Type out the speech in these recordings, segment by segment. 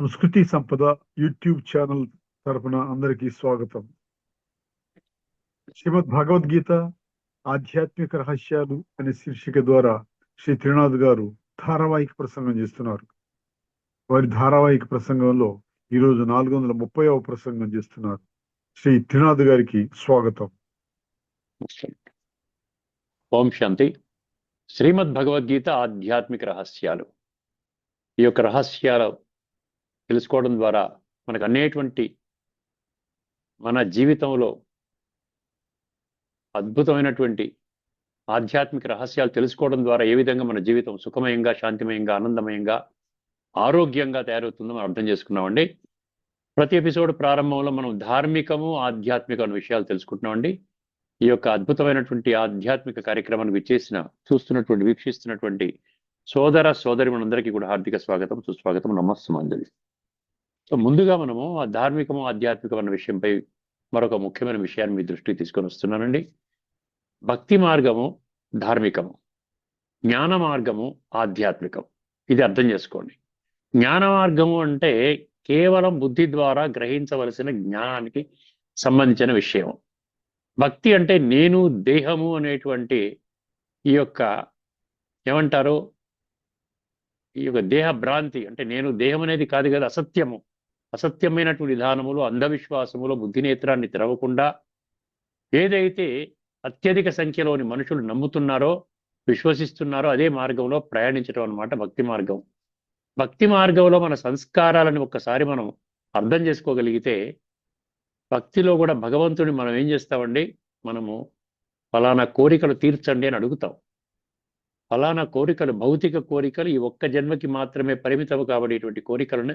సంస్కృతి సంపద YouTube channel తరపున అందరికీ స్వాగతం. శ్రీమద్ భగవద్గీత ఆధ్యాత్మిక రహస్యాలు అనే శీర్షిక ద్వారా శ్రీ త్రినాథ్ గారు ధారావాహిక ప్రసంగం చేస్తున్నారు. వారి ధారావాహిక ప్రసంగంలో ఈరోజు నాలుగు వందల ముప్పైవ ప్రసంగం చేస్తున్నారు. శ్రీ త్రినాథ్ గారికి స్వాగతం. ఓం శాంతి. శ్రీమద్ భగవద్గీత ఆధ్యాత్మిక రహస్యాలు. ఈ యొక్క రహస్యాలు తెలుసుకోవడం ద్వారా మనకు అనేటువంటి మన జీవితంలో అద్భుతమైనటువంటి ఆధ్యాత్మిక రహస్యాలు తెలుసుకోవడం ద్వారా ఏ విధంగా మన జీవితం సుఖమయంగా శాంతిమయంగా ఆనందమయంగా ఆరోగ్యంగా తయారవుతుందో మనం అర్థం చేసుకున్నామండి. ప్రతి ఎపిసోడ్ ప్రారంభంలో మనం ధార్మికము ఆధ్యాత్మిక అనే విషయాలు తెలుసుకుంటున్నామండి. ఈ యొక్క అద్భుతమైనటువంటి ఆధ్యాత్మిక కార్యక్రమాన్ని విచ్చేసిన చూస్తున్నటువంటి వీక్షిస్తున్నటువంటి సోదర సోదరి మనందరికీ కూడా హార్దిక స్వాగతం సుస్వాగతం నమస్సుమాంజలి. సో ముందుగా మనము ఆ ధార్మికము ఆధ్యాత్మికం అన్న విషయంపై మరొక ముఖ్యమైన విషయాన్ని మీ దృష్టికి తీసుకొని వస్తున్నానండి. భక్తి మార్గము ధార్మికము. జ్ఞాన మార్గము ఆధ్యాత్మికం ఇది అర్థం చేసుకోండి. జ్ఞాన మార్గము అంటే కేవలం బుద్ధి ద్వారా గ్రహించవలసిన జ్ఞానానికి సంబంధించిన విషయం భక్తి అంటే నేను దేహము అనేటువంటి ఈ యొక్క ఏమంటారు? ఈ యొక్క దేహ భ్రాంతి అంటే నేను దేహం అనేది కాదు కదా అసత్యము. అసత్యమైనటువంటి విధానములు అంధవిశ్వాసములో బుద్ధి నేత్రాన్ని తెరవకుండా ఏదైతే అత్యధిక సంఖ్యలోని మనుషులు నమ్ముతున్నారో విశ్వసిస్తున్నారో అదే మార్గంలో ప్రయాణించడం అన్నమాట భక్తి మార్గం. భక్తి మార్గంలో మన సంస్కారాలను ఒక్కసారి మనం అర్థం చేసుకోగలిగితే భక్తిలో కూడా భగవంతుని మనం ఏం చేస్తామండి? మనము ఫలానా కోరికలు తీర్చండి అని అడుగుతాం. ఫలానా కోరికలు భౌతిక కోరికలు ఈ ఒక్క జన్మకి మాత్రమే పరిమితం కాబడేటువంటి కోరికలను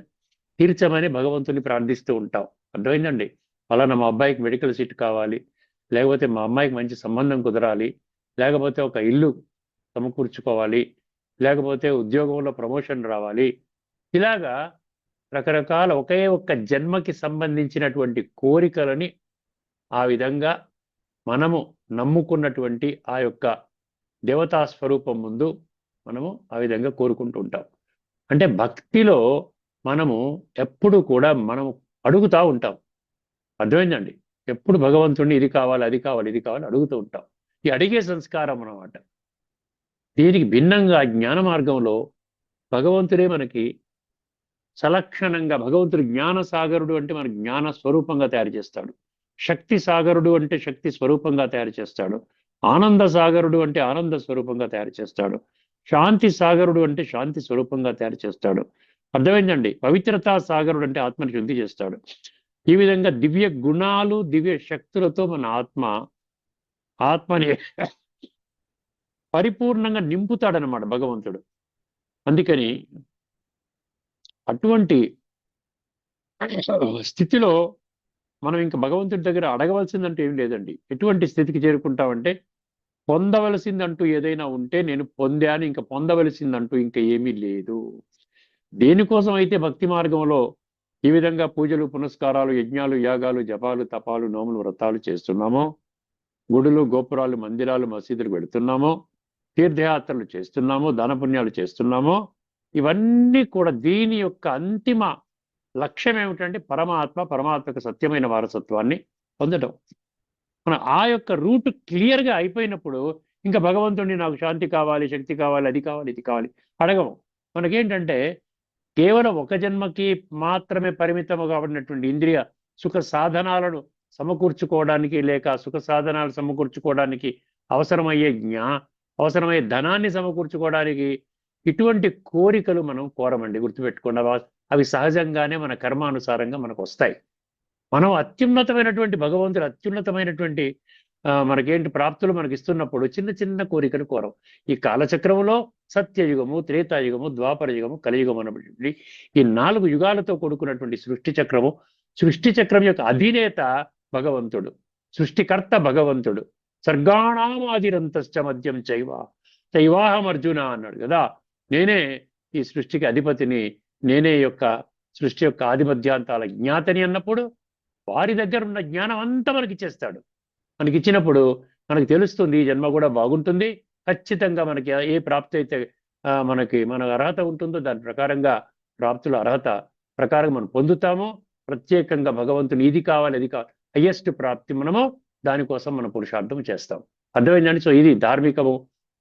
తీర్చమని భగవంతుని ప్రార్థిస్తూ ఉంటాం. అర్థమైందండి? ఫలానా మా అబ్బాయికి మెడికల్ సీట్ కావాలి లేకపోతే మా అమ్మాయికి మంచి సంబంధం కుదరాలి లేకపోతే ఒక ఇల్లు సమకూర్చుకోవాలి లేకపోతే ఉద్యోగంలో ప్రమోషన్ రావాలి. ఇలాగా రకరకాల ఒకే ఒక్క జన్మకి సంబంధించినటువంటి కోరికలని ఆ విధంగా మనము నమ్ముకున్నటువంటి ఆ యొక్క దేవతా స్వరూపం ముందు మనము ఆ విధంగా కోరుకుంటూ ఉంటాం. అంటే భక్తిలో మనము ఎప్పుడు కూడా మనము అడుగుతూ ఉంటాం. అర్థమైందండి? ఎప్పుడు భగవంతుడిని ఇది కావాలి అది కావాలి ఇది కావాలి అడుగుతూ ఉంటాం. ఈ అడిగే సంస్కారం అన్నమాట. దీనికి భిన్నంగా జ్ఞాన మార్గంలో భగవంతుడే మనకి సలక్షణంగా భగవంతుడు జ్ఞాన సాగరుడు అంటే మన జ్ఞాన స్వరూపంగా తయారు చేస్తాడు. శక్తి సాగరుడు అంటే శక్తి స్వరూపంగా తయారు చేస్తాడు. ఆనంద సాగరుడు అంటే ఆనంద స్వరూపంగా తయారు చేస్తాడు. శాంతి సాగరుడు అంటే శాంతి స్వరూపంగా తయారు చేస్తాడు. అర్థమైందండి. పవిత్రతా సాగరుడు అంటే ఆత్మని శుద్ధి చేస్తాడు. ఈ విధంగా దివ్య గుణాలు దివ్య శక్తులతో మన ఆత్మ ఆత్మని పరిపూర్ణంగా నింపుతాడనమాట భగవంతుడు. అందుకని అటువంటి స్థితిలో మనం ఇంకా భగవంతుడి దగ్గర అడగవలసిందంటూ ఏం లేదండి. ఎటువంటి స్థితికి చేరుకుంటామంటే పొందవలసిందంటూ ఏదైనా ఉంటే నేను పొందాను ఇంకా పొందవలసిందంటూ ఇంకా ఏమీ లేదు. దేనికోసం అయితే భక్తి మార్గంలో ఈ విధంగా పూజలు పునస్కారాలు యజ్ఞాలు యాగాలు జపాలు తపాలు నోములు వ్రతాలు చేస్తున్నామో గుడులు గోపురాలు మందిరాలు మసీదులు పెడుతున్నామో తీర్థయాత్రలు చేస్తున్నామో దానపుణ్యాలు చేస్తున్నామో ఇవన్నీ కూడా దీని యొక్క అంతిమ లక్ష్యం ఏమిటంటే పరమాత్మ పరమాత్మక సత్యమైన వారసత్వాన్ని పొందడం. మన ఆ యొక్క రూట్ క్లియర్గా అయిపోయినప్పుడు ఇంకా భగవంతుడిని నాకు శాంతి కావాలి శక్తి కావాలి అది కావాలి ఇది కావాలి అడగము. మనకేంటంటే కేవలం ఒక జన్మకి మాత్రమే పరిమితము కాబడినటువంటి ఇంద్రియ సుఖ సాధనాలను సమకూర్చుకోవడానికి లేక సుఖ సాధనాలు సమకూర్చుకోవడానికి అవసరమయ్యే జ్ఞా అవసరమయ్యే ధనాన్ని సమకూర్చుకోవడానికి ఇటువంటి కోరికలు మనం కోరమండి. గుర్తుపెట్టుకోండి అవి సహజంగానే మన కర్మానుసారంగా మనకు వస్తాయి. మనం అత్యున్నతమైనటువంటి భగవంతుడు అత్యున్నతమైనటువంటి మనకేంటి ప్రాప్తులు మనకి ఇస్తున్నప్పుడు చిన్న చిన్న కోరికలు కోరం ఈ కాలచక్రంలో సత్యయుగము త్రేతాయుగము ద్వాపర యుగము కలియుగం ఈ నాలుగు యుగాలతో కూడుకున్నటువంటి సృష్టి చక్రము సృష్టి చక్రం యొక్క అధినేత భగవంతుడు సృష్టికర్త భగవంతుడు. సర్గాణామాదిరంతశ్చ మద్యం చైవ చైవాహం అర్జున అన్నాడు కదా. నేనే ఈ సృష్టికి అధిపతిని నేనే యొక్క సృష్టి యొక్క ఆధిపత్యాంతాల జ్ఞాతని అన్నప్పుడు వారి దగ్గర ఉన్న జ్ఞానం అంతా మనకి ఇచ్చేస్తాడు. మనకి ఇచ్చినప్పుడు మనకి తెలుస్తుంది జన్మ కూడా బాగుంటుంది ఖచ్చితంగా మనకి ఏ ప్రాప్తి అయితే మనకి మన అర్హత ఉంటుందో దాని ప్రకారంగా ప్రాప్తుల అర్హత ప్రకారం మనం పొందుతామో ప్రత్యేకంగా భగవంతుని ఇది కావాలి అది కావాలి హయ్యెస్ట్ ప్రాప్తి మనము దానికోసం మనం పురుషార్థం చేస్తాం. అర్థమైందండి? సో ఇది ధార్మికము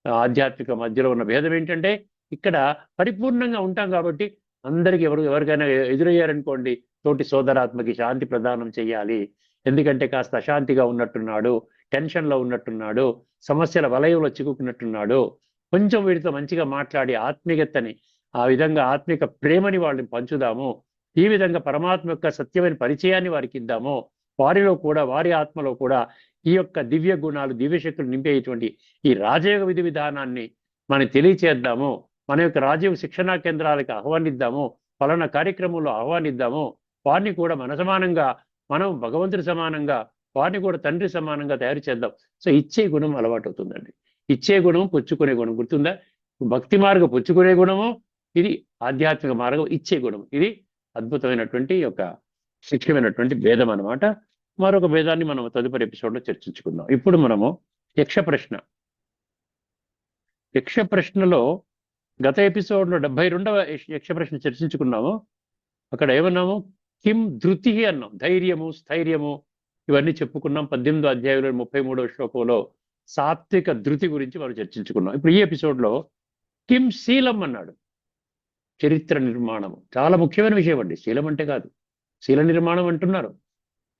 ఆధ్యాత్మిక మధ్యలో ఉన్న భేదం ఏంటంటే ఇక్కడ పరిపూర్ణంగా ఉంటాం కాబట్టి అందరికి ఎవరు ఎవరికైనా ఎదురయ్యారనుకోండి తోటి సోదరాత్మకి శాంతి ప్రదానం చేయాలి. ఎందుకంటే కాస్త అశాంతిగా ఉన్నట్టున్నాడు టెన్షన్లో ఉన్నట్టున్నాడు సమస్యల వలయంలో చిక్కుకున్నట్టున్నాడు. కొంచెం వీడితో మంచిగా మాట్లాడి ఆత్మీయతని ఆ విధంగా ఆత్మిక ప్రేమని వాళ్ళని పంచుదాము. ఈ విధంగా పరమాత్మ యొక్క సత్యమైన పరిచయాన్ని వారికి ఇద్దాము. వారిలో కూడా వారి ఆత్మలో కూడా ఈ యొక్క దివ్య గుణాలు దివ్య శక్తులు నింపేటువంటి ఈ రాజయోగ విధి విధానాన్ని మనం తెలియచేద్దాము. మన యొక్క రాజీవ్ శిక్షణా కేంద్రాలకు ఆహ్వానిద్దాము. ఫలానా కార్యక్రమంలో ఆహ్వానిద్దాము. వారిని కూడా మన సమానంగా మనం భగవంతుడి సమానంగా వారిని కూడా తండ్రి సమానంగా తయారు చేద్దాం. సో ఇచ్చే గుణం అలవాటు అవుతుందండి ఇచ్చే గుణం పుచ్చుకునే గుణం గుర్తుందా? భక్తి మార్గం పుచ్చుకునే గుణము ఇది ఆధ్యాత్మిక మార్గం ఇచ్చే గుణం. ఇది అద్భుతమైనటువంటి ఒక శిక్షమైనటువంటి భేదం అన్నమాట. మరొక భేదాన్ని మనం తదుపరి ఎపిసోడ్లో చర్చించుకుందాం. ఇప్పుడు మనము యక్ష ప్రశ్న. యక్ష ప్రశ్నలో గత ఎపిసోడ్లో డెబ్బై రెండవ యక్ష ప్రశ్న చర్చించుకున్నాము. అక్కడ ఏమన్నాము? కిం ధృతి అన్నాం. ధైర్యము స్థైర్యము ఇవన్నీ చెప్పుకున్నాం పద్దెనిమిదో అధ్యాయంలో ముప్పై మూడవ శ్లోకంలో సాత్విక ధృతి గురించి మనం చర్చించుకున్నాం. ఇప్పుడు ఈ ఎపిసోడ్లో కిమ్ శీలం అన్నాడు. చరిత్ర నిర్మాణము. చాలా ముఖ్యమైన విషయం అండి. శీలం అంటే కాదు. శీల నిర్మాణం అంటున్నారు.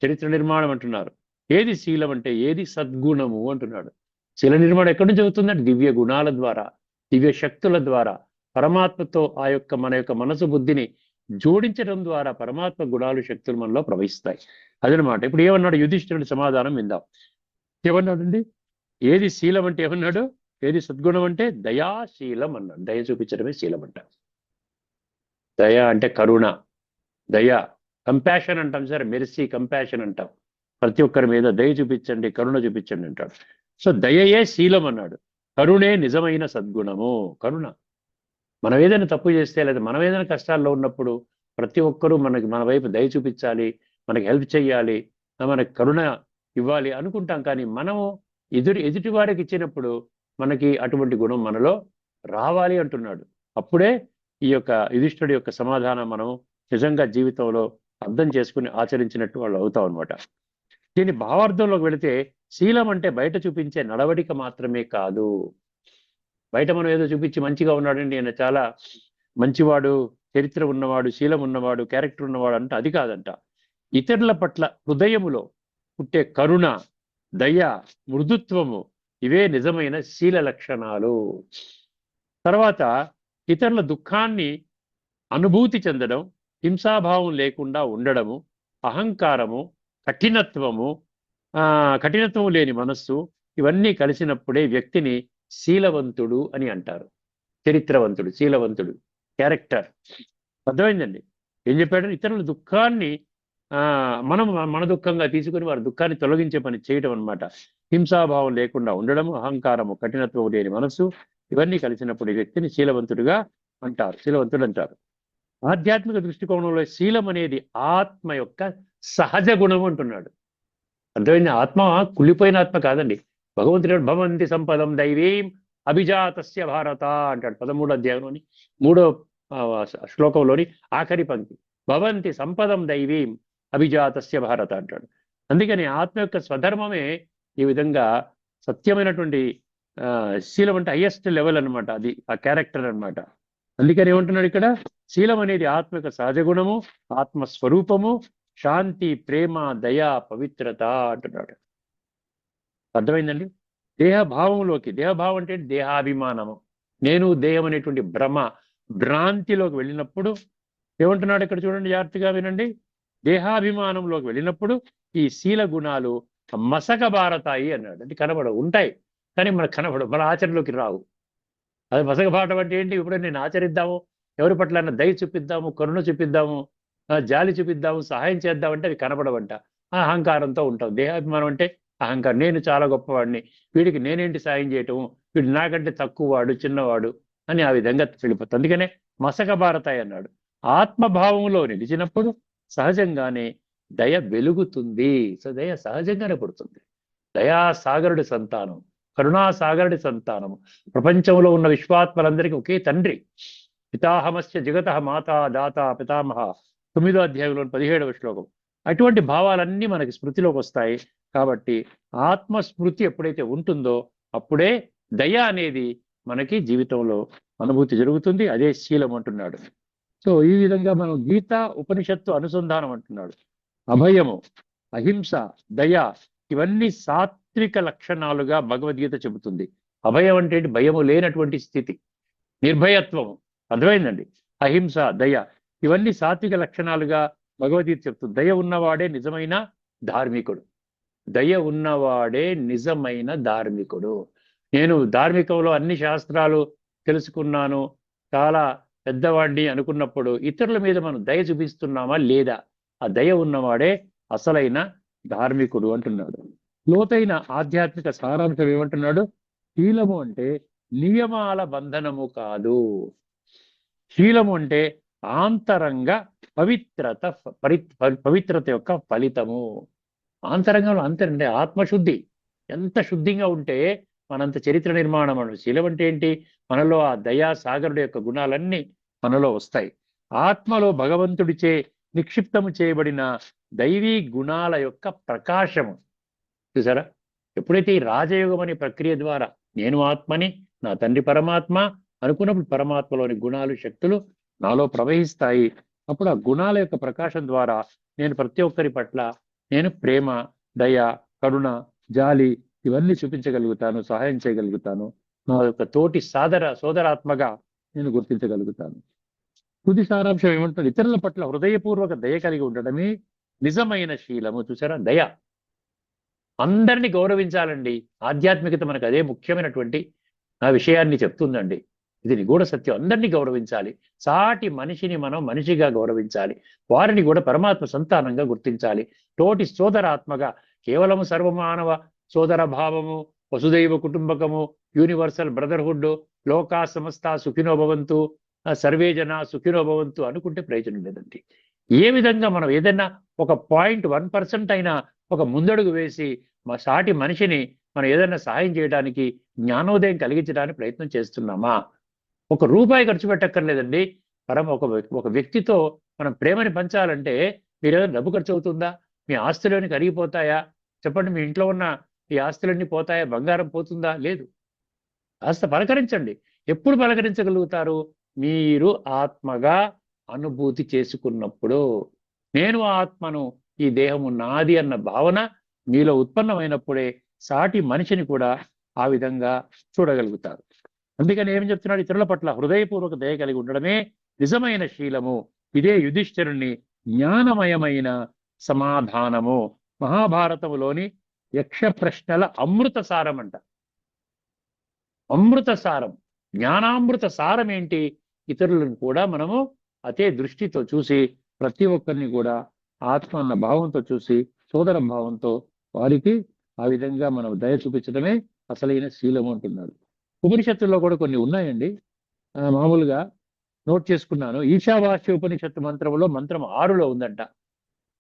చరిత్ర నిర్మాణం అంటున్నారు. ఏది శీలం అంటే ఏది సద్గుణము అంటున్నాడు. శీల నిర్మాణం ఎక్కడి నుంచి అవుతుందంటే దివ్య గుణాల ద్వారా దివ్య శక్తుల ద్వారా పరమాత్మతో ఆ యొక్క మన యొక్క మనసు బుద్ధిని జోడించడం ద్వారా పరమాత్మ గుణాలు శక్తులు మనలో ప్రవహిస్తాయి. అదనమాట. ఇప్పుడు ఏమన్నాడు? యుధిష్ఠిరుడి సమాధానం విందాం. ఏమన్నాడండి? ఏది శీలం అంటే ఏమన్నాడు? ఏది సద్గుణం అంటే దయాశీలం అన్నాడు. దయ చూపించడమే శీలం అంట. దయ అంటే కరుణ. దయ. కంపాషన్ అంటాం సార్. మెర్సీ కంపాషన్ అంటాం. ప్రతి ఒక్కరి మీద దయ చూపించండి కరుణ చూపించండి అంటాడు. సో దయయే శీలం అన్నాడు. కరుణే నిజమైన సద్గుణము. కరుణ. మనం ఏదైనా తప్పు చేస్తే లేదా మనం ఏదైనా కష్టాల్లో ఉన్నప్పుడు ప్రతి ఒక్కరూ మనకి మన వైపు దయ చూపించాలి మనకి హెల్ప్ చేయాలి మనకి కరుణ ఇవ్వాలి అనుకుంటాం. కానీ మనము ఎదురు ఎదుటి వారికి ఇచ్చినప్పుడు మనకి అటువంటి గుణం మనలో రావాలి అంటున్నాడు. అప్పుడే ఈ యొక్క యుధిష్ఠుడి యొక్క సమాధానం మనం నిజంగా జీవితంలో అర్థం చేసుకుని ఆచరించినట్టు వాళ్ళు అవుతాం అనమాట దీని భావార్థంలోకి వెళితే శీలం అంటే బయట చూపించే నడవడిక మాత్రమే కాదు. బయట మనం ఏదో చూపించి మంచిగా ఉన్నాడండి ఆయన చాలా మంచివాడు చరిత్ర ఉన్నవాడు శీలం ఉన్నవాడు క్యారెక్టర్ ఉన్నవాడు అంటే అది కాదంట. ఇతరుల పట్ల హృదయములో పుట్టే కరుణ దయ మృదుత్వము ఇవే నిజమైన శీల లక్షణాలు. తర్వాత ఇతరుల దుఃఖాన్ని అనుభూతి చెందడం హింసాభావం లేకుండా ఉండడము అహంకారము కఠినత్వము ఆ కఠినత్వం లేని మనస్సు ఇవన్నీ కలిసినప్పుడే వ్యక్తిని శీలవంతుడు అని అంటారు. చరిత్రవంతుడు శీలవంతుడు క్యారెక్టర్. అర్థమైందండి? ఏం చెప్పాడు? ఇతరుల దుఃఖాన్ని ఆ మనం మన దుఃఖంగా తీసుకుని వారి దుఃఖాన్ని తొలగించే పని చేయడం అన్నమాట. హింసాభావం లేకుండా ఉండడము అహంకారము కఠినత్వం లేని మనసు ఇవన్నీ కలిసినప్పుడు ఈ వ్యక్తిని శీలవంతుడిగా అంటారు శీలవంతుడు అంటారు. ఆధ్యాత్మిక దృష్టికోణంలో శీలం అనేది ఆత్మ యొక్క సహజ గుణం అంటున్నాడు. అర్థమైంది? ఆత్మ కుళ్ళిపోయిన ఆత్మ కాదండి. భగవంతుడు భవంతి సంపదం దైవీం అభిజాతస్య భారత అంటాడు. పదమూడో అధ్యాయంలోని మూడో శ్లోకంలోని ఆఖరి పంక్తి. భవంతి సంపదం దైవీం అభిజాతస్య భారత అంటాడు. అందుకని ఆత్మ యొక్క స్వధర్మమే ఈ విధంగా సత్యమైనటువంటి ఆ, శీలం అంటే హయ్యెస్ట్ లెవెల్ అన్నమాట అది ఆ క్యారెక్టర్ అన్నమాట. అందుకని ఏమంటున్నాడు ఇక్కడ? శీలం అనేది ఆత్మ యొక్క సహజ గుణము ఆత్మ స్వరూపము శాంతి ప్రేమ దయ పవిత్రత అంటున్నాడు. అర్థమైందండి? దేహభావంలోకి దేహభావం అంటే దేహాభిమానము. నేను దేహం అనేటువంటి భ్రమ భ్రాంతిలోకి వెళ్ళినప్పుడు ఏమంటున్నాడు ఇక్కడ చూడండి జాగ్రత్తగా వినండి. దేహాభిమానంలోకి వెళ్ళినప్పుడు ఈ శీల గుణాలు మసక బారతాయి అన్నాడు. అంటే కనబడవు ఉంటాయి. కానీ మనకు కనబడవు మన ఆచరణలోకి రావు. అది మసక బారటం అంటే ఏంటి? ఇప్పుడు నేను ఆచరిద్దాము ఎవరి పట్ల దయ చూపిద్దాము కరుణ చూపిద్దాము జాలి చూపిద్దాము సహాయం చేద్దామంటే అవి కనబడవంట. ఆ అహంకారంతో ఉంటాం. దేహాభిమానం అంటే అహంకారం. నేను చాలా గొప్పవాడిని. వీడికి నేనేంటి సాయం చేయటము వీడు నాకంటే తక్కువ వాడు చిన్నవాడు అని ఆ విధంగా వెళ్ళిపోతుంది అందుకనే మసక భారతాయి అన్నాడు. ఆత్మభావంలో నిలిచినప్పుడు సహజంగానే దయ వెలుగుతుంది. సో దయ సహజంగానే పుడుతుంది. దయాసాగరుడి సంతానం కరుణాసాగరుడి సంతానము ప్రపంచంలో ఉన్న విశ్వాత్మలందరికీ ఒకే తండ్రి. పితాహమస్య జగత మాతా దాత పితామహ. తొమ్మిదో అధ్యాయంలో పదిహేడవ శ్లోకం. అటువంటి భావాలన్నీ మనకి స్మృతిలోకి వస్తాయి. కాబట్టి ఆత్మస్మృతి ఎప్పుడైతే ఉంటుందో అప్పుడే దయ అనేది మనకి జీవితంలో అనుభూతి జరుగుతుంది. అదే శీలం అంటున్నాడు. సో ఈ విధంగా మనం గీత ఉపనిషత్తు అనుసంధానం అంటున్నాడు. అభయము అహింస దయ ఇవన్నీ సాత్విక లక్షణాలుగా భగవద్గీత చెబుతుంది. అభయం అంటే భయము లేనటువంటి స్థితి. నిర్భయత్వము. అర్థమైందండి? అహింస దయ ఇవన్నీ సాత్విక లక్షణాలుగా భగవద్గీత చెప్తుంది దయ ఉన్నవాడే నిజమైన ధార్మికుడు. దయ ఉన్నవాడే నిజమైన ధార్మికుడు. నేను ధార్మికంలో అన్ని శాస్త్రాలు తెలుసుకున్నాను చాలా పెద్దవాడిని అనుకున్నప్పుడు ఇతరుల మీద మనం దయ చూపిస్తున్నామా లేదా? ఆ దయ ఉన్నవాడే అసలైన ధార్మికుడు అంటున్నాడు. లోతైన ఆధ్యాత్మిక సారాంశం ఏమంటున్నాడు? శీలము అంటే నియమాల బంధనము కాదు. శీలము అంటే ఆంతరంగ పవిత్రత పరి ప- పవిత్రత యొక్క ఫలితము. ఆంతరంగంలో అంతరం ఆత్మశుద్ధి. ఎంత శుద్ధిగా ఉంటే మనంత చరిత్ర నిర్మాణం అను శీలం అంటే ఏంటి? మనలో ఆ దయా సాగరుడు యొక్క గుణాలన్నీ మనలో వస్తాయి. ఆత్మలో భగవంతుడిచే నిక్షిప్తము చేయబడిన దైవీ గుణాల యొక్క ప్రకాశము. చూసారా? ఎప్పుడైతే ఈ రాజయోగం అనే ప్రక్రియ ద్వారా నేను ఆత్మని నా తండ్రి పరమాత్మ అనుకున్నప్పుడు పరమాత్మలోని గుణాలు శక్తులు నాలో ప్రవహిస్తాయి. అప్పుడు ఆ గుణాల యొక్క ప్రకాశం ద్వారా నేను ప్రతి ఒక్కరి పట్ల నేను ప్రేమ దయ కరుణ జాలి ఇవన్నీ చూపించగలుగుతాను సహాయం చేయగలుగుతాను. నా యొక్క తోటి సాదర సోదరాత్మగా నేను గుర్తించగలుగుతాను. తుది సారాంశం ఏమంటుంది? ఇతరుల పట్ల హృదయపూర్వక దయ కలిగి ఉండడమే నిజమైన శీలము. చూసారా? దయ. అందరినీ గౌరవించాలండి. ఆధ్యాత్మికత మనకు అదే ముఖ్యమైనటువంటి ఆ విషయాన్ని చెప్తుందండి. ఇది నిగూఢ సత్యం. అందరినీ గౌరవించాలి. సాటి మనిషిని మనం మనిషిగా గౌరవించాలి. వారిని కూడా పరమాత్మ సంతానంగా గుర్తించాలి. తోటి సోదరాత్మగా కేవలం సర్వమానవ సోదర భావము వసుదైవ కుటుంబకము యూనివర్సల్ బ్రదర్హుడ్ లోకా సమస్త సుఖినోభవంతు సర్వేజన సుఖినోభవంతు సర్వే జన అనుకుంటే ప్రయోజనం లేదండి. ఏ విధంగా మనం ఏదైనా ఒక పాయింట్ వన్ పర్సెంట్ అయినా ఒక ముందడుగు వేసి మా సాటి మనిషిని మనం ఏదైనా సహాయం చేయడానికి జ్ఞానోదయం కలిగించడానికి ప్రయత్నం చేస్తున్నామా? ఒక రూపాయి ఖర్చు పెట్టక్కర్లేదండి. పరమ ఒక ఒక వ్యక్తితో మనం ప్రేమని పంచాలంటే మీరు ఏదైనా డబ్బు ఖర్చు అవుతుందా మీ ఆస్తులన్నీ కరిగిపోతాయా? చెప్పండి మీ ఇంట్లో ఉన్న ఈ ఆస్తులన్నీ పోతాయా? బంగారం పోతుందా? లేదు. కాస్త పలకరించండి. ఎప్పుడు పలకరించగలుగుతారు? మీరు ఆత్మగా అనుభూతి చేసుకున్నప్పుడు. నేను ఆత్మను ఈ దేహము నాది అన్న భావన మీలో ఉత్పన్నమైనప్పుడే సాటి మనిషిని కూడా ఆ విధంగా చూడగలుగుతారు. అందుకని ఏం చెప్తున్నాడు? ఇతరుల పట్ల హృదయపూర్వక దయ కలిగి ఉండడమే నిజమైన శీలము. ఇదే యుధిష్ఠిరుణ్ణి జ్ఞానమయమైన సమాధానము. మహాభారతములోని యక్ష ప్రశ్నల అమృత సారం అంట అమృత సారం. జ్ఞానామృత సారం ఏంటి? ఇతరులను కూడా మనము అదే దృష్టితో చూసి ప్రతి ఒక్కరిని కూడా ఆత్మ అన్న భావంతో చూసి సోదర భావంతో వారికి ఆ విధంగా మనం దయ చూపించడమే అసలైన శీలం అంటున్నాడు. ఉపనిషత్తుల్లో కూడా కొన్ని ఉన్నాయండి. మామూలుగా నోట్ చేసుకున్నాను. ఈశావాస్య ఉపనిషత్తు మంత్రంలో మంత్రం ఆరులో ఉందంట.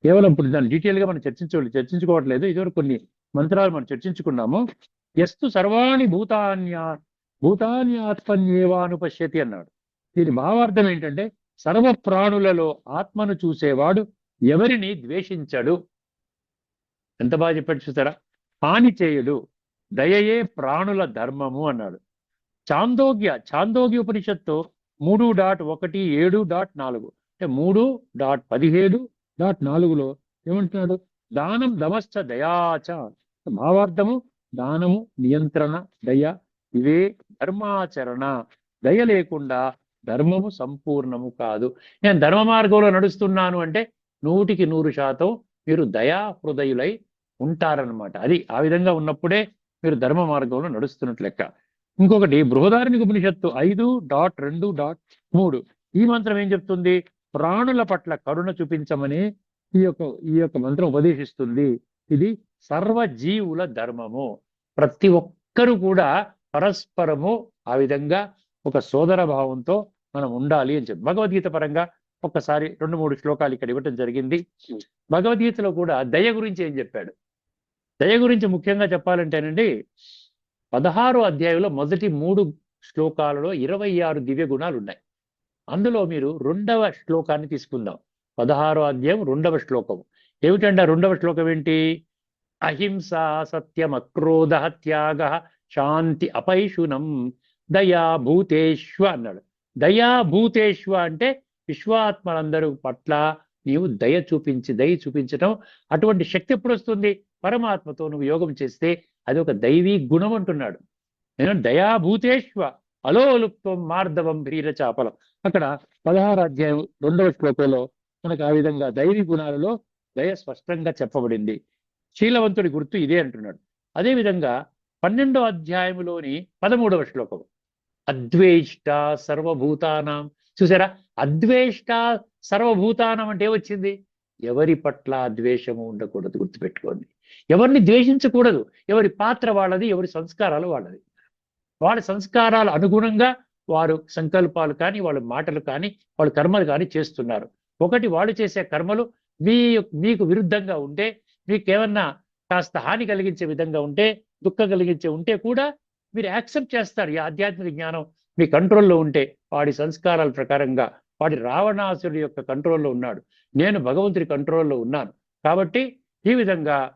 కేవలం ఇప్పుడు దాన్ని డీటెయిల్గా మనం చర్చించ చర్చించుకోవట్లేదు. ఇదివరకు కొన్ని మంత్రాలు మనం చర్చించుకున్నాము. ఎస్తు సర్వాణి భూతాన్యా భూతాన్యాత్మన్యేవానుపశ్యతి అన్నాడు. దీని భావార్థం ఏంటంటే సర్వ ప్రాణులలో ఆత్మను చూసేవాడు ఎవరిని ద్వేషించడు. ఎంత బాగా చెప్పాడు చూసారా? హాని చేయడు. దయయే ప్రాణుల ధర్మము అన్నాడు. చాందోగ్య చాందోగ్య ఉపనిషత్తు మూడు డాట్ ఒకటి ఏడు డాట్ నాలుగు. అంటే మూడు డాట్ పదిహేడు డాట్ నాలుగులో ఏమంటున్నాడు? దానం దమశ్చ దయాచ భావార్థము దానము నియంత్రణ దయ ఇవే ధర్మాచరణ. దయ లేకుండా ధర్మము సంపూర్ణము కాదు. నేను ధర్మ మార్గంలో నడుస్తున్నాను అంటే నూటికి నూరు శాతం మీరు దయా హృదయులై ఉంటారన్నమాట. అది ఆ విధంగా ఉన్నప్పుడే మీరు ధర్మ మార్గంలో నడుస్తున్నట్లు లెక్క. ఇంకొకటి బృహదారణిక ఉపనిషత్తు ఐదు డాట్ రెండు డాట్ మూడు. ఈ మంత్రం ఏం చెప్తుంది? ప్రాణుల పట్ల కరుణ చూపించమని ఈ యొక్క ఈ యొక్క మంత్రం ఉపదేశిస్తుంది. ఇది సర్వజీవుల ధర్మము. ప్రతి ఒక్కరూ కూడా పరస్పరము ఆ విధంగా ఒక సోదర భావంతో మనం ఉండాలి అని చెప్పి. భగవద్గీత పరంగా ఒక్కసారి రెండు మూడు శ్లోకాలు ఇక్కడ ఇవ్వటం జరిగింది. భగవద్గీతలో కూడా దయ గురించి ఏం చెప్పాడు? దయ గురించి ముఖ్యంగా చెప్పాలంటేనండి పదహారో అధ్యాయంలో మొదటి మూడు శ్లోకాలలో ఇరవై ఆరు దివ్య గుణాలు ఉన్నాయి. అందులో మీరు రెండవ శ్లోకాన్ని తీసుకుందాం. పదహారో అధ్యాయం రెండవ శ్లోకం. ఏమిటంటే ఆ రెండవ శ్లోకం ఏంటి? అహింస సత్యం అక్రోధ త్యాగ శాంతి అపైషునం దయా భూతేష్వ అన్నాడు. దయా భూతేష్వ అంటే విశ్వాత్మలందరూ పట్ల నీవు దయ చూపించి దయ చూపించటం. అటువంటి శక్తి ఎప్పుడు వస్తుంది? పరమాత్మతో నువ్వు యోగం చేస్తే అది ఒక దైవీ గుణం అంటున్నాడు. నేను దయాభూతేశ్వ అలోలుప్తం మార్ధవం భీర చాపలం. అక్కడ పదహారు అధ్యాయం రెండవ శ్లోకంలో మనకు ఆ విధంగా దైవీ గుణాలలో దయ స్పష్టంగా చెప్పబడింది. శీలవంతుడి గుర్తు ఇదే అంటున్నాడు. అదే విధంగా పన్నెండవ అధ్యాయంలోని పదమూడవ శ్లోకం. అద్వేష్ట సర్వభూతానం. చూసారా? అద్వేష్ట సర్వభూతానం అంటే ఏమొచ్చింది? ఎవరి పట్ల ద్వేషము ఉండకూడదు గుర్తుపెట్టుకోండి. ఎవరిని ద్వేషించకూడదు. ఎవరి పాత్ర వాళ్ళది ఎవరి సంస్కారాలు వాళ్ళది. వాళ్ళ సంస్కారాల అనుగుణంగా వారు సంకల్పాలు కానీ వాళ్ళ మాటలు కానీ వాళ్ళ కర్మలు కానీ చేస్తున్నారు. ఒకటి వాళ్ళు చేసే కర్మలు మీ మీకు విరుద్ధంగా ఉంటే మీకేమన్నా కాస్త హాని కలిగించే విధంగా ఉంటే దుఃఖం కలిగించే ఉంటే కూడా మీరు యాక్సెప్ట్ చేస్తారు. ఈ ఆధ్యాత్మిక జ్ఞానం మీ కంట్రోల్లో ఉంటే వాడి సంస్కారాల ప్రకారంగా వాడి రావణాసురుడి యొక్క కంట్రోల్లో ఉన్నాడు. నేను భగవంతుడి కంట్రోల్లో ఉన్నాను. కాబట్టి ఈ విధంగా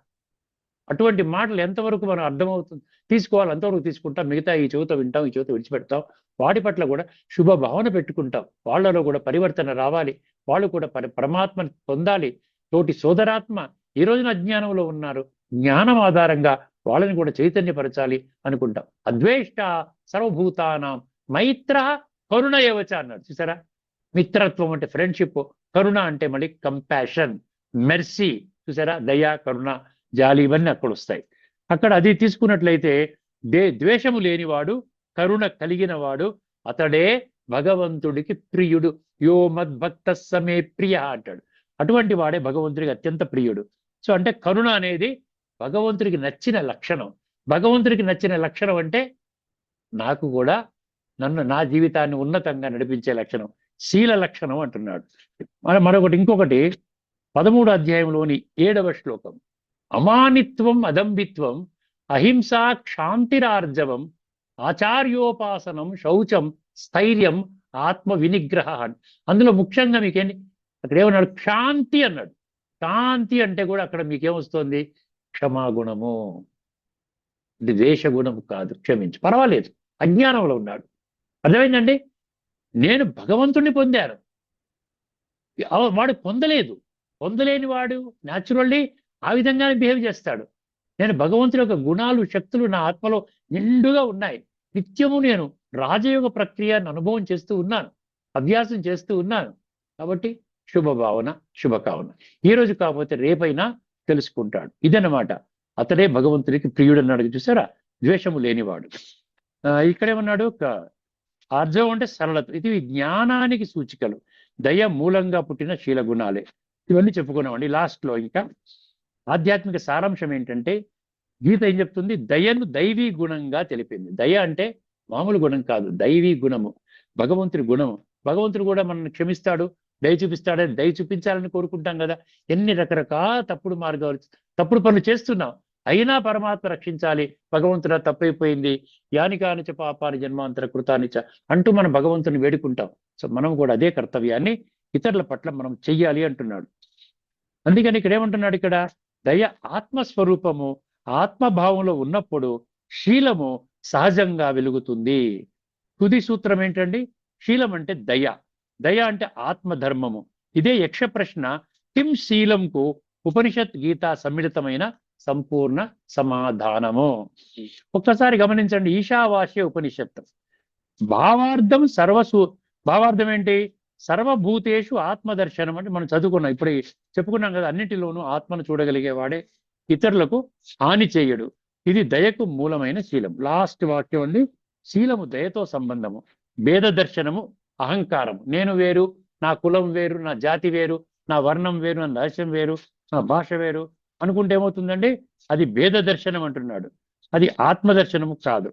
అటువంటి మాటలు ఎంతవరకు మనం అర్థమవుతుంది? తీసుకోవాలి అంతవరకు తీసుకుంటాం. మిగతా ఈ చెవితో వింటాం ఈ చెవితో విడిచిపెడతాం. వాటి పట్ల కూడా శుభ భావన పెట్టుకుంటాం. వాళ్ళలో కూడా పరివర్తన రావాలి. వాళ్ళు కూడా పరి పరమాత్మని పొందాలి. తోటి సోదరాత్మ ఈ రోజున అజ్ఞానంలో ఉన్నారు? జ్ఞానం ఆధారంగా వాళ్ళని కూడా చైతన్యపరచాలి అనుకుంటాం. అద్వేష్ట సర్వభూతానాం. మైత్ర కరుణ ఏవచ అన్నారు చూసారా? మిత్రత్వం అంటే ఫ్రెండ్షిప్ కరుణ అంటే మళ్ళీ కంపాషన్ మెర్సీ చూసారా? దయా కరుణ. జాలి ఇవన్నీ అక్కడ వస్తాయి. అక్కడ అది తీసుకున్నట్లయితే దే ద్వేషము లేనివాడు కరుణ కలిగిన వాడు అతడే భగవంతుడికి ప్రియుడు. యో మద్భక్త సమే ప్రియ అంటాడు. అటువంటి వాడే భగవంతుడికి అత్యంత ప్రియుడు. సో అంటే కరుణ అనేది భగవంతుడికి నచ్చిన లక్షణం. భగవంతుడికి నచ్చిన లక్షణం అంటే నాకు కూడా నన్ను నా జీవితాన్ని ఉన్నతంగా నడిపించే లక్షణం. శీల లక్షణం అంటున్నాడు. మరొకటి ఇంకొకటి పదమూడు అధ్యాయంలోని ఏడవ శ్లోకం. అమానిత్వం అదంబిత్వం అహింసా క్షాంతిరార్జవం ఆచార్యోపాసనం శౌచం స్థైర్యం ఆత్మ వినిగ్రహ అందులో ముఖ్యంగా మీకేంటి? అక్కడ ఏమన్నాడు క్షాంతి అన్నాడు. శాంతి అంటే కూడా అక్కడ మీకేమొస్తుంది? క్షమాగుణము. ఇది ద్వేషగుణము కాదు క్షమించు. పర్వాలేదు అజ్ఞానంలో ఉన్నాడు. అర్థమైందండి? నేను భగవంతుణ్ణి పొందాను. వాడు పొందలేదు. పొందలేని వాడు న్యాచురల్లీ ఆ విధంగానే బిహేవ్ చేస్తాడు. నేను భగవంతుడి యొక్క గుణాలు శక్తులు నా ఆత్మలో నిండుగా ఉన్నాయి. నిత్యము నేను రాజయోగ ప్రక్రియను అనుభవం చేస్తూ ఉన్నాను. అభ్యాసం చేస్తూ ఉన్నాను. కాబట్టి శుభభావన శుభకావన ఈ రోజు కాకపోతే రేపైనా తెలుసుకుంటాడు. ఇదన్నమాట. అతడే భగవంతుడికి ప్రియుడు అన్నాడు చూసారా? ద్వేషము లేనివాడు. ఆ, ఇక్కడేమన్నాడు క- ఆర్జవం అంటే సరళత. ఇది జ్ఞానానికి సూచికలు. దయ మూలంగా పుట్టిన శీల గుణాలే. ఇవన్నీ చెప్పుకున్నామండి. లాస్ట్లో ఇంకా. ఆధ్యాత్మిక సారాంశం ఏంటంటే గీత ఏం చెప్తుంది? దయను దైవీ గుణంగా తెలిపింది. దయ అంటే మామూలు గుణం కాదు దైవీ గుణము భగవంతుడి గుణము. భగవంతుడు కూడా మనల్ని క్షమిస్తాడు దయ చూపిస్తాడని దయ చూపించాలని కోరుకుంటాం కదా. ఎన్ని రకరకాల తప్పుడు మార్గాలు తప్పుడు పనులు చేస్తున్నాం. అయినా పరమాత్మ రక్షించాలి. భగవంతుడా తప్పైపోయింది. యానికానిచ పాపాని జన్మాంతర కృతానిచ అంటూ మనం భగవంతుని వేడుకుంటాం. సో మనం కూడా అదే కర్తవ్యాన్ని ఇతరుల పట్ల మనం చెయ్యాలి అంటున్నాడు. అందుకని ఇక్కడ ఏమంటున్నాడు ఇక్కడ? దయ ఆత్మస్వరూపము ఆత్మభావంలో ఉన్నప్పుడు శీలము సహజంగా వెలుగుతుంది. తుది సూత్రం ఏంటండి? శీలం అంటే దయ. దయ అంటే ఆత్మధర్మము. ఇదే యక్ష ప్రశ్న. కిం శీలంకు ఉపనిషత్ గీత సమ్మిళితమైన సంపూర్ణ సమాధానము. ఒక్కసారి గమనించండి. ఈశావాస్య ఉపనిషత్తు. భావార్థం సర్వసు భావార్థం ఏంటి? సర్వభూతేషు ఆత్మదర్శనం అంటే మనం చదువుకున్నాం. ఇప్పుడు చెప్పుకున్నాం కదా అన్నిటిలోనూ ఆత్మను చూడగలిగేవాడే ఇతరులకు హాని చేయడు. ఇది దయకు మూలమైన శీలం. లాస్ట్ వాక్యం అండి. శీలము దయతో సంబంధము. భేద దర్శనము అహంకారం నేను వేరు నా కులం వేరు నా జాతి వేరు నా వర్ణం వేరు నా దర్శనం వేరు నా భాష వేరు. అనుకుంటే ఏమవుతుందండి? అది భేద దర్శనం అంటున్నాడు. అది ఆత్మ దర్శనము కాదు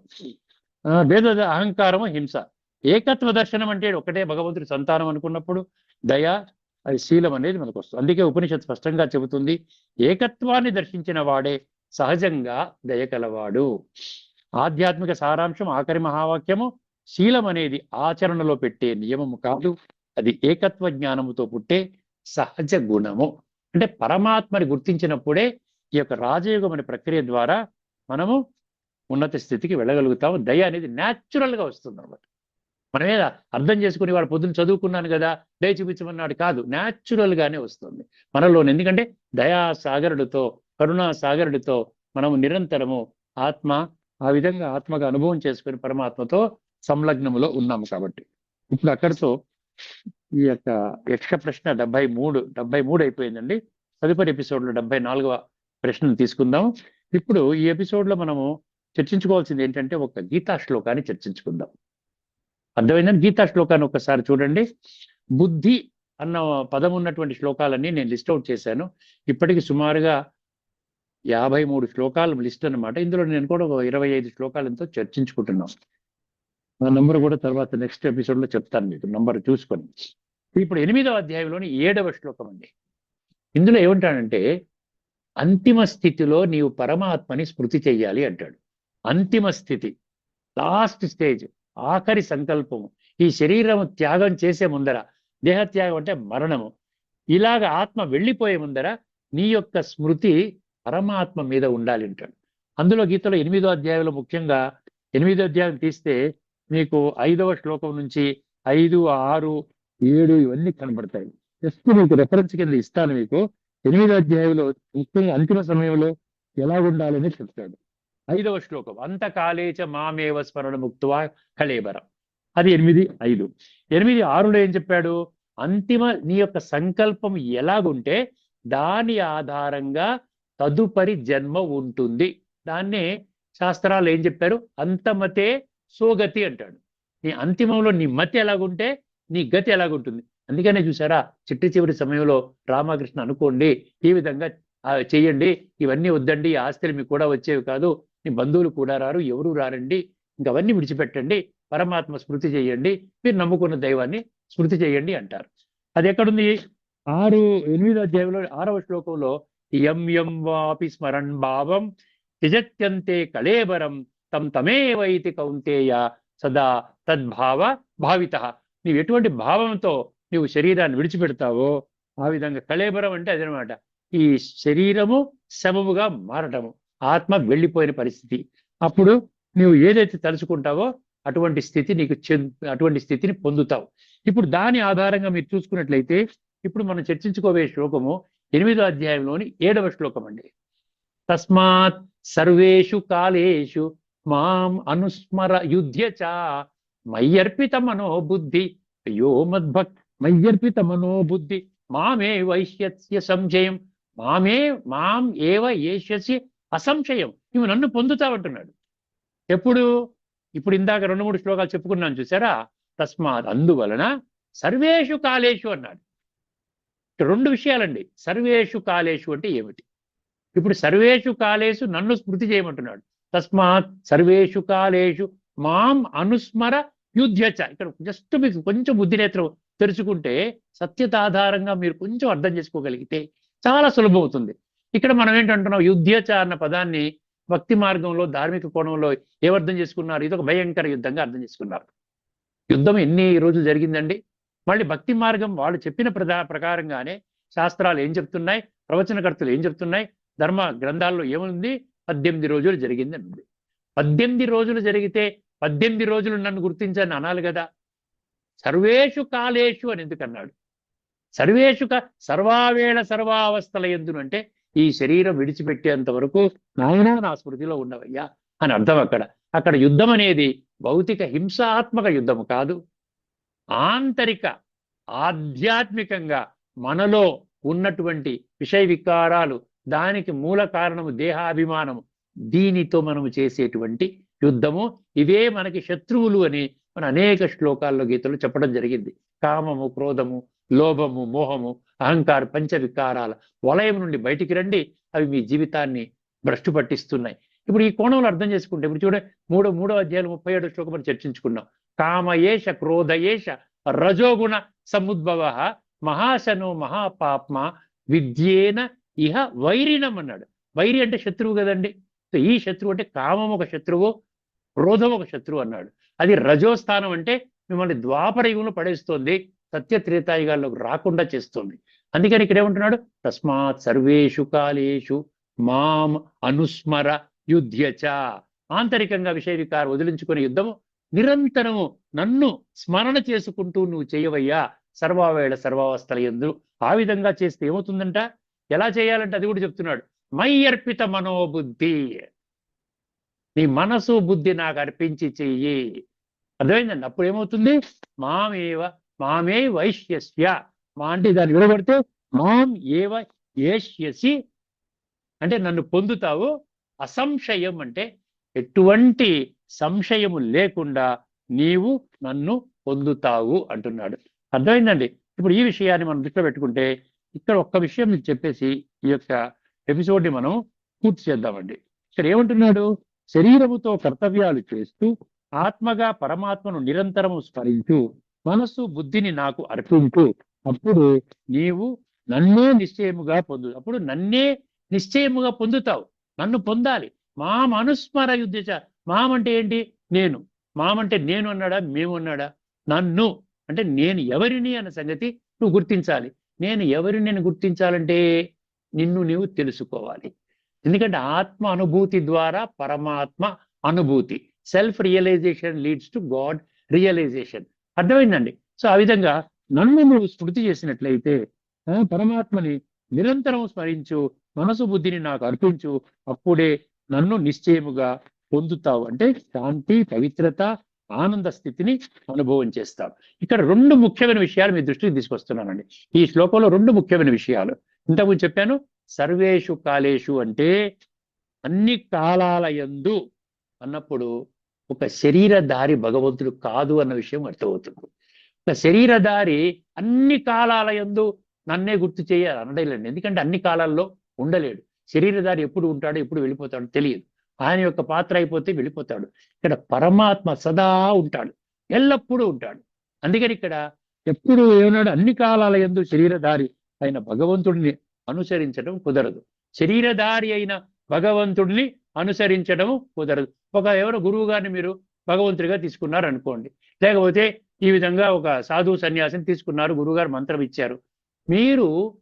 భేద అహంకారము హింస. ఏకత్వ దర్శనం అంటే ఒకటే భగవంతుడి సంతానం అనుకున్నప్పుడు దయ అది శీలం అనేది మనకు వస్తుంది. అందుకే ఉపనిషత్ స్పష్టంగా చెబుతుంది ఏకత్వాన్ని దర్శించిన వాడే సహజంగా దయ కలవాడు. ఆధ్యాత్మిక సారాంశం ఆఖరి మహావాక్యము శీలం అనేది ఆచరణలో పెట్టే నియమము కాదు. అది ఏకత్వ జ్ఞానముతో పుట్టే సహజ గుణము. అంటే పరమాత్మని గుర్తించినప్పుడే ఈ యొక్క రాజయోగం అనే ప్రక్రియ ద్వారా మనము ఉన్నత స్థితికి వెళ్ళగలుగుతాము. దయ అనేది న్యాచురల్గా గా వస్తుంది అనమాట మనమే అర్థం చేసుకుని వాడు పొద్దున్న చదువుకున్నాను కదా దయ చూపించమన్నాడు కాదు natural గానే వస్తుంది మనలోని. ఎందుకంటే దయా సాగరుడితో కరుణా సాగరుడితో మనము నిరంతరము ఆత్మ ఆ విధంగా ఆత్మగా అనుభవం చేసుకుని పరమాత్మతో సంలగ్నములో ఉన్నాము కాబట్టి. ఇప్పుడు అక్కడితో ఈ యొక్క యక్ష ప్రశ్న డెబ్బై మూడు డెబ్బై మూడు అయిపోయిందండి. తదుపరి ఎపిసోడ్లో డెబ్బై నాలుగవ ప్రశ్నను తీసుకుందాం. ఇప్పుడు ఈ ఎపిసోడ్లో మనము చర్చించుకోవాల్సింది ఏంటంటే ఒక గీతా శ్లోకాన్ని చర్చించుకుందాం. అర్థమైందని గీతా శ్లోకాన్ని ఒకసారి చూడండి. బుద్ధి అన్న పదం ఉన్నటువంటి శ్లోకాలన్నీ నేను లిస్ట్ అవుట్ చేశాను. ఇప్పటికి సుమారుగా యాభై మూడు శ్లోకాలు లిస్ట్ అన్నమాట. ఇందులో నేను కూడా ఒక ఇరవై ఐదు శ్లోకాలతో చర్చించుకుంటున్నాం. ఆ నంబర్ కూడా తర్వాత నెక్స్ట్ ఎపిసోడ్లో చెప్తాను మీకు. నంబర్ చూసుకొని. ఇప్పుడు ఎనిమిదవ అధ్యాయంలోని ఏడవ శ్లోకం అండి. ఇందులో ఏమంటాడంటే అంతిమ స్థితిలో నీవు పరమాత్మని స్మృతి చెయ్యాలి అంటాడు. అంతిమ స్థితి లాస్ట్ స్టేజ్. ఆఖరి సంకల్పము. ఈ శరీరం త్యాగం చేసే ముందర దేహత్యాగం అంటే మరణము. ఇలాగ ఆత్మ వెళ్ళిపోయే ముందర నీ యొక్క స్మృతి పరమాత్మ మీద ఉండాలి అంటాడు. అందులో గీతలో ఎనిమిదో అధ్యాయంలో ముఖ్యంగా ఎనిమిదో అధ్యాయం తీస్తే మీకు ఐదవ శ్లోకం నుంచి ఐదు ఆరు ఏడు ఇవన్నీ కనబడతాయి. జస్ట్ మీకు రెఫరెన్స్ కింద ఇస్తాను మీకు. ఎనిమిదో అధ్యాయంలో ముఖ్యంగా అంతిమ సమయంలో ఎలా ఉండాలని చెప్తాడు. ఐదవ శ్లోకం. అంతకాలేచ మామేవ స్మరణ ముక్తువా కళేబరం. అది ఎనిమిది ఐదు. ఎనిమిది ఆరులో ఏం చెప్పాడు? అంతిమ నీ యొక్క సంకల్పం ఎలాగుంటే దాని ఆధారంగా తదుపరి జన్మ ఉంటుంది. దాన్నే శాస్త్రాలు ఏం చెప్పారు? అంతమతే సోగతి అంటాడు. నీ అంతిమంలో నీ మతి ఎలాగుంటే నీ గతి ఎలాగుంటుంది. అందుకనే చూసారా చిట్టి చివరి సమయంలో రామకృష్ణ అనుకోండి ఈ విధంగా చేయండి ఇవన్నీ వద్దండి ఈ ఆస్తులు మీకు కూడా వచ్చేవి కాదు మీ బంధువులు కూడా రారు ఎవరు రారండి. ఇంకవన్నీ విడిచిపెట్టండి. పరమాత్మ స్మృతి చేయండి. మీరు నమ్ముకున్న దైవాన్ని స్మృతి చేయండి అంటారు. అది ఎక్కడుంది? ఆరు ఎనిమిదో అధ్యాయంలో ఆరవ శ్లోకంలో యం యం వాపి స్మరణ్ భావం త్యజత్యంతే కళేబరం తమ్ తమేవైతి కౌంతేయ సదా తద్భావ భావిత. నీవు ఎటువంటి భావంతో నీవు శరీరాన్ని విడిచిపెడతావో ఆ విధంగా కళేబరం అంటే అదనమాట. ఈ శరీరము శవముగా మారటము. ఆత్మ వెళ్ళిపోయిన పరిస్థితి. అప్పుడు నీవు ఏదైతే తలుచుకుంటావో అటువంటి స్థితి నీకు అటువంటి స్థితిని పొందుతావు. ఇప్పుడు దాని ఆధారంగా మీరు చూసుకున్నట్లయితే ఇప్పుడు మనం చర్చించుకోబోయే శ్లోకము ఎనిమిదో అధ్యాయంలోని ఏడవ శ్లోకం అండి. తస్మాత్ సర్వేషు కాలేషు మాం అనుస్మర యుధ్య చ మయ్యర్పిత మనోబుద్ధి. అయ్యో మద్భక్ మయ్యర్పిత మనోబుద్ధి. మామే వైశ్యస్య సంశయం. మామే మాం ఏవ ఏష్యసి అసంశయం. నువ్వు నన్ను పొందుతావంటున్నాడు. ఎప్పుడు? ఇప్పుడు ఇందాక రెండు మూడు శ్లోకాలు చెప్పుకున్నాను చూసారా తస్మాత్ అందువలన సర్వేషు కాలేషు అన్నాడు. రెండు విషయాలండి. సర్వేషు కాలేషు అంటే ఏమిటి? ఇప్పుడు సర్వేషు కాలేషు నన్ను స్మృతి చేయమంటున్నాడు. తస్మాత్ సర్వేషు కాలేషు మాం అనుస్మర యుద్ధ్యచ ఇక్కడ జస్ట్ మీకు కొంచెం బుద్ధి నేత్రం తెరుచుకుంటే సత్యత ఆధారంగా మీరు కొంచెం అర్థం చేసుకోగలిగితే చాలా సులభం అవుతుంది. ఇక్కడ మనం ఏంటంటున్నాం యుద్ధచారణ పదాన్ని భక్తి మార్గంలో ధార్మిక కోణంలో ఏమర్థం చేసుకున్నారు? ఇది ఒక భయంకర యుద్ధంగా అర్థం చేసుకున్నారు. యుద్ధం ఎన్ని రోజులు జరిగిందండి? మళ్ళీ భక్తి మార్గం వాళ్ళు చెప్పిన ప్రధా ప్రకారంగానే శాస్త్రాలు ఏం చెప్తున్నాయి? ప్రవచనకర్తలు ఏం చెప్తున్నాయి? ధర్మ గ్రంథాల్లో ఏముంది? పద్దెనిమిది రోజులు జరిగింది ఉంది పద్దెనిమిది రోజులు జరిగితే పద్దెనిమిది రోజులు నన్ను గుర్తించని అనాలి కదా? సర్వేషు కాలేషు అని ఎందుకన్నాడు సర్వేషుక సర్వేషు సర్వావేళ సర్వావస్థల ఎందును అంటే ఈ శరీరం విడిచిపెట్టేంత వరకు నాయనా నా స్మృతిలో ఉండవయ్యా అని అర్థం అక్కడ. అక్కడ యుద్ధం అనేది భౌతిక హింసాత్మక యుద్ధము కాదు. ఆంతరిక ఆధ్యాత్మికంగా మనలో ఉన్నటువంటి విషయ వికారాలు దానికి మూల కారణము దేహాభిమానము దీనితో మనము చేసేటువంటి యుద్ధము. ఇవే మనకి శత్రువులు అని మన అనేక శ్లోకాల్లో గీతలు చెప్పడం జరిగింది. కామము క్రోధము లోభము మోహము అహంకార పంచ వికారాల వలయం నుండి బయటికి రండి. అవి మీ జీవితాన్ని భ్రష్టు పట్టిస్తున్నాయి. ఇప్పుడు ఈ కోణంలో అర్థం చేసుకుంటే ఇప్పుడు చూడండి మూడో మూడో అధ్యాయులు ముప్పై ఏడో శ్లోకం మనం చర్చించుకున్నాం. కామయేష క్రోధయేష రజోగుణ సముద్భవ మహాశనో మహాపాప్మ విద్యేన ఇహ వైరిణం అన్నాడు. వైరి అంటే శత్రువు కదండి. సో ఈ శత్రువు అంటే కామం ఒక శత్రువు క్రోధం ఒక శత్రువు అన్నాడు. అది రజోస్థానం అంటే మిమ్మల్ని ద్వాపర యుగంలో పడేస్తోంది. సత్య త్రేతాయుగాల్లోకి రాకుండా చేస్తుంది. అందుకని ఇక్కడ ఏమంటున్నాడు తస్మాత్ సర్వేషు కాలేషు మాం అనుస్మర యుద్ధ్యచ ఆంతరికంగా విషయ వికారం వదిలించుకునే యుద్ధము నిరంతరము నన్ను స్మరణ చేసుకుంటూ నువ్వు చేయవయ్యా. సర్వావేళ సర్వావస్థల ఎందు ఆ విధంగా చేస్తే ఏమవుతుందంట? ఎలా చేయాలంటే అది కూడా చెప్తున్నాడు. మై అర్పిత మనోబుద్ధి. నీ మనసు బుద్ధి నాకు అర్పించి చెయ్యి. అర్థమైందండి? అప్పుడు ఏమవుతుంది? మామేవ మామే వైశ్యస్య. మా అంటే దాన్ని విడగొడితే మాం ఏవ ఏష్యసి. అంటే నన్ను పొందుతావు. అసంశయం అంటే ఎటువంటి సంశయము లేకుండా నీవు నన్ను పొందుతావు అంటున్నాడు. అర్థమైందండి? ఇప్పుడు ఈ విషయాన్ని మనం దృష్టిలో పెట్టుకుంటే ఇక్కడ ఒక్క విషయం మీకు చెప్పేసి ఈ యొక్క ఎపిసోడ్ని మనం పూర్తి చేద్దామండి. ఇక్కడ ఏమంటున్నాడు? శరీరముతో కర్తవ్యాలు చేస్తూ ఆత్మగా పరమాత్మను నిరంతరము స్మరించు. మనస్సు బుద్ధిని నాకు అర్పించు. అప్పుడు నీవు నన్నే నిశ్చయముగా పొందు అప్పుడు నన్నే నిశ్చయముగా పొందుతావు. నన్ను పొందాలి. మాం అనుస్మర యుద్ధ మాం అంటే ఏంటి? నేను. మాం అంటే నేను అన్నాడా? మేము అన్నాడా? నన్ను. అంటే నేను ఎవరిని అన్న సంగతి నువ్వు గుర్తించాలి. నేను ఎవరిని నేను గుర్తించాలంటే నిన్ను నీవు తెలుసుకోవాలి. ఎందుకంటే ఆత్మ అనుభూతి ద్వారా పరమాత్మ అనుభూతి. Self realisation leads to God realisation అర్థమైందండి. సో ఆ విధంగా నన్ను నువ్వు స్మృతి చేసినట్లయితే పరమాత్మని నిరంతరం స్మరించు మనసు బుద్ధిని నాకు అర్పించు అప్పుడే నన్ను నిశ్చయముగా పొందుతావు. అంటే శాంతి పవిత్రత ఆనంద స్థితిని అనుభవం చేస్తావు. ఇక్కడ రెండు ముఖ్యమైన విషయాలు మీ దృష్టికి తీసుకొస్తున్నానండి. ఈ శ్లోకంలో రెండు ముఖ్యమైన విషయాలు. ఇంతకుముందు చెప్పాను సర్వేషు కాలేషు అంటే అన్ని కాలాల యందు అన్నప్పుడు ఒక శరీరధారి భగవంతుడు కాదు అన్న విషయం అర్థమవుతుంది. ఒక శరీరధారి అన్ని కాలాల యందు నన్నే గుర్తు చేయాలి అనడలేండి ఎందుకంటే అన్ని కాలాల్లో ఉండలేడు. శరీరధారి ఎప్పుడు ఉంటాడో ఎప్పుడు వెళ్ళిపోతాడో తెలియదు. ఆయన యొక్క పాత్ర అయిపోతే వెళ్ళిపోతాడు. ఇక్కడ పరమాత్మ సదా ఉంటాడు. ఎల్లప్పుడూ ఉంటాడు. అందుకని ఇక్కడ ఎప్పుడు ఏమన్నాడు? అన్ని కాలాల యందు శరీరధారి అయిన భగవంతుడిని అనుసరించడం కుదరదు. శరీరధారి అయిన భగవంతుడిని అనుసరించడం కుదరదు. ఒక ఎవరో గురువు గారిని మీరు భగవంతుడిగా తీసుకున్నారు అనుకోండి లేకపోతే ఈ విధంగా ఒక సాధు సన్యాసిని తీసుకున్నారు గురువుగారు మంత్రం ఇచ్చారు. మీరు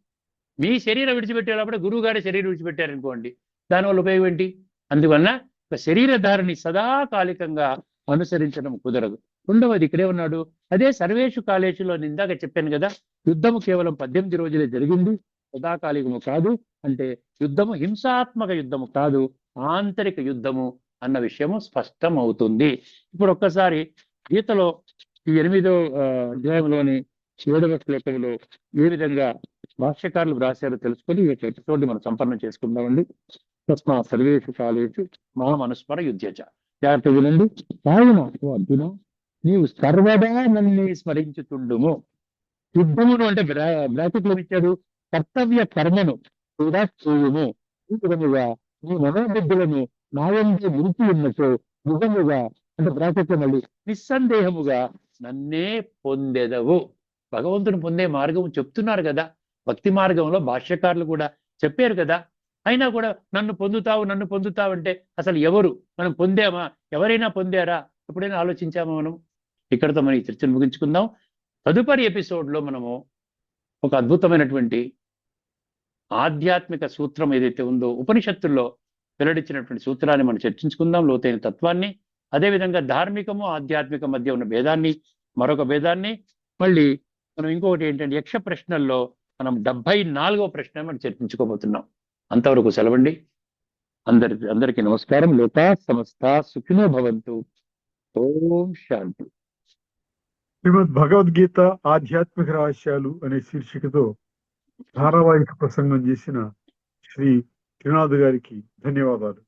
మీ శరీరం విడిచిపెట్టేటప్పుడు గురువుగారి శరీరం విడిచిపెట్టారనుకోండి. దానివల్ల ఉపయోగం ఏంటి? అందువలన ఒక శరీరధారిని సదాకాలికంగా అనుసరించడం కుదరదు. రెండవది ఇక్కడే ఉన్నాడు. అదే సర్వేషు కాలేజీలో ఇందాక చెప్పాను కదా యుద్ధము కేవలం పద్దెనిమిది రోజులే జరిగింది. సదాకాలికము కాదు. అంటే యుద్ధము హింసాత్మక యుద్ధము కాదు. ఆంతరిక యుద్ధము అన్న విషయము స్పష్టం అవుతుంది ఇప్పుడు ఒక్కసారి గీతలో ఈ ఎనిమిదో అధ్యాయంలోని ఏడవ శ్లోకంలో ఏ విధంగా భాష్యకారులు వ్రాశారో తెలుసుకొని ఈ యొక్క మనం సంపన్నం చేసుకుందామండి. తస్మా సర్వేషు కాలేషు మహామనుస్మర మనస్మర యుద్ధచ. జాగ్రత్త వినండి. కావున అర్జున నీవు సర్వదా నన్ను స్మరించుతుండుము యుద్ధమును అంటే బ్రా ఇచ్చాడు కర్తవ్య కర్మను కూడా చేయుము ఈ విధముగా నీ మనోబుద్ధులను నాయందే మురికి ఉన్నట్టు నిజముగా అంటే బ్రాకెట్ మళ్ళీ నిస్సందేహముగా నన్నే పొందెదవు. భగవంతుని పొందే మార్గం చెప్తున్నారు కదా. భక్తి మార్గంలో భాష్యకారులు కూడా చెప్పారు కదా. అయినా కూడా నన్ను పొందుతావు నన్ను పొందుతావు అంటే అసలు ఎవరు? మనం పొందామా? ఎవరైనా పొందారా? ఎప్పుడైనా ఆలోచించామా మనం? ఇక్కడతో మనం ఈ చర్చను ముగించుకుందాం. తదుపరి ఎపిసోడ్లో మనము ఒక అద్భుతమైనటువంటి ఆధ్యాత్మిక సూత్రం ఏదైతే ఉందో ఉపనిషత్తుల్లో వెల్లడించినటువంటి సూత్రాన్ని మనం చర్చించుకుందాం లోతైన తత్వాన్ని. అదేవిధంగా ధార్మికము ఆధ్యాత్మిక మధ్య ఉన్న భేదాన్ని మరొక భేదాన్ని. మళ్ళీ మనం ఇంకొకటి ఏంటంటే యక్ష ప్రశ్నల్లో మనం డెబ్బై నాలుగో ప్రశ్న మనం చర్చించుకోబోతున్నాం. అంతవరకు సెలవండి. అందరి అందరికీ నమస్కారం. లోకా సమస్త సుఖినో భవంతు. ఓం శాంతి. శ్రీమద్ భగవద్గీత ఆధ్యాత్మిక రహస్యాలు అనే శీర్షికతో ధారావాహిక ప్రసంగం చేసిన శ్రీ త్రినాథ్ గారికి ధన్యవాదాలు.